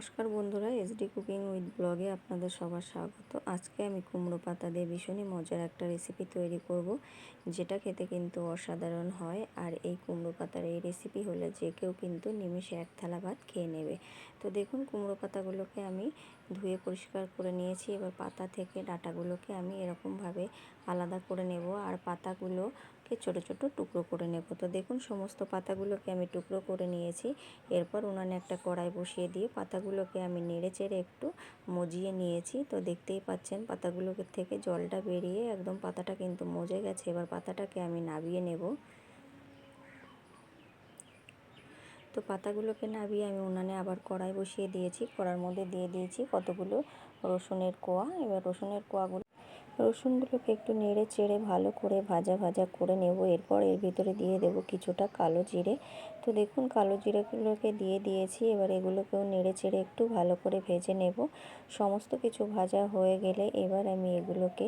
নমস্কার বন্ধুরা SD cooking with ব্লগে আপনাদের সবার স্বাগত। আজকে আমি কুমড়ো পাতা দিয়ে ভীষণই মজার একটা রেসিপি তৈরি করব, যেটা খেতে কিন্তু অসাধারণ হয়। আর এই কুমড়ো পাতার এই রেসিপি হলে যে কেউ কিন্তু নিমিষে এক থালা ভাত খেয়ে নেবে। তো দেখুন, কুমড়ো পাতাগুলোকে আমি ধুয়ে পরিষ্কার করে নিয়েছি। এবার পাতা থেকে ডাটাগুলোকে আমি এরকমভাবে আলাদা করে নেব। আর পাতাগুলোকে ছোট ছোট টুকরো করে নেব। তো দেখুন, সমস্ত পাতাগুলোকে আমি টুকরো করে নিয়েছি। এরপর উনানে একটা কড়াই বসিয়ে দিয়ে পাতাগুলোকে আমি নেড়ে চেড়ে একটু মজিয়ে নিয়েছি। তো দেখতেই পাচ্ছেন পাতাগুলোকে থেকে জলটা বেরিয়ে একদম পাতাটা কিন্তু মজে গেছে। এবার পাতাটাকে আমি নাবিয়ে নেব। তো পাতাগুলোকে নাবিয়ে আমি উনানে আবার কড়াই বসিয়ে দিয়েছি। কড়ার মধ্যে দিয়ে দিয়েছি কতগুলো রসুনের কোয়া। এবার রসুনের কোয়াগুলো রসুনগুলোকে একটু নেড়ে চেড়ে ভালো করে ভাজা ভাজা করে নেব। এরপর এর ভিতরে দিয়ে দেব কিছুটা কালো জিরে। তো দেখুন, কালো জিরেগুলোকে দিয়ে দিয়েছি। এবার এগুলোকেও নেড়ে চেড়ে একটু ভালো করে ভেজে নেব। সমস্ত কিছু ভাজা হয়ে গেলে এবার আমি এগুলোকে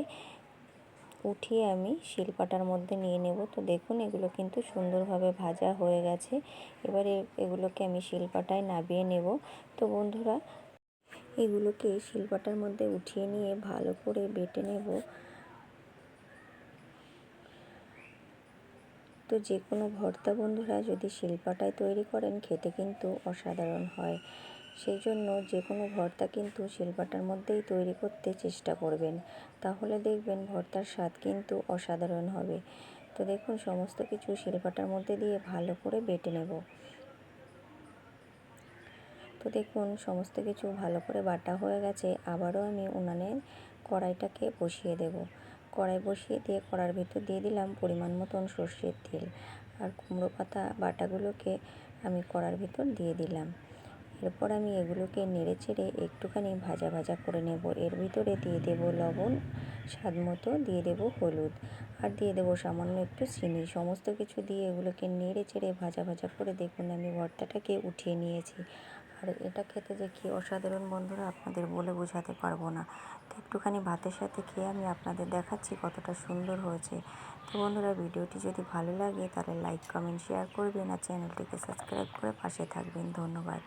উঠিয়ে আমি শিলপাটার মধ্যে নিয়ে নেব। তো দেখুন, এগুলো কিন্তু সুন্দরভাবে ভাজা হয়ে গেছে। এবারে এগুলোকে আমি শিলপাটায় নাবিয়ে নেব। তো বন্ধুরা এগুলোকে শিলপাটার মধ্যে উঠিয়ে নিয়ে ভালো করে বেটে নেব। তো যে কোনো ভর্তা বন্ধুরা যদি শিলপাটায় তৈরি করেন, খেতে কিন্তু অসাধারণ হয়। সেই জন্য যে কোনো ভর্তা কিন্তু শিলপাটার মধ্যেই তৈরি করতে চেষ্টা করবেন। তাহলে দেখবেন ভর্তার স্বাদ কিন্তু অসাধারণ হবে। তো দেখুন, সমস্ত কিছু শিলপাটার মধ্যে দিয়ে ভালো করে বেটে নেব। তো দেখুন, সমস্ত কিছু ভালো করে বাটা হয়ে গেছে। আবারও আমি উনানে কড়াইটাকে বসিয়ে দেব। কড়াই বসিয়ে দিয়ে কড়ার ভিতর দিয়ে দিলাম পরিমাণ মতন সর্ষের তেল আর কুমড়ো পাতা বাটাগুলোকে আমি কড়ার ভিতর দিয়ে দিলাম। এরপর আমি এগুলোকে নেড়ে চেড়ে একটুখানি ভাজা ভাজা করে নেব। এর ভিতরে দিয়ে দেব লবণ, স্বাদ মতো দিয়ে দেব হলুদ আর দিয়ে দেবো সামান্য একটু চিনি। সমস্ত কিছু দিয়ে এগুলোকে নেড়ে চেড়ে ভাজা ভাজা করে দেখুন আমি ভর্তাটাকে উঠিয়ে নিয়েছি। আর এটা খেতে যে কী অসাধারণ বন্ধুরা, আপনাদের বলে বোঝাতে পারব না। তো একটুখানি ভাতের সাথে খেয়ে আমি আপনাদের দেখাচ্ছি কতটা সুন্দর হয়েছে। তো বন্ধুরা, ভিডিওটি যদি ভালো লাগে তাহলে লাইক কমেন্ট শেয়ার করবেন আর চ্যানেলটিকে সাবস্ক্রাইব করে পাশে থাকবেন। ধন্যবাদ।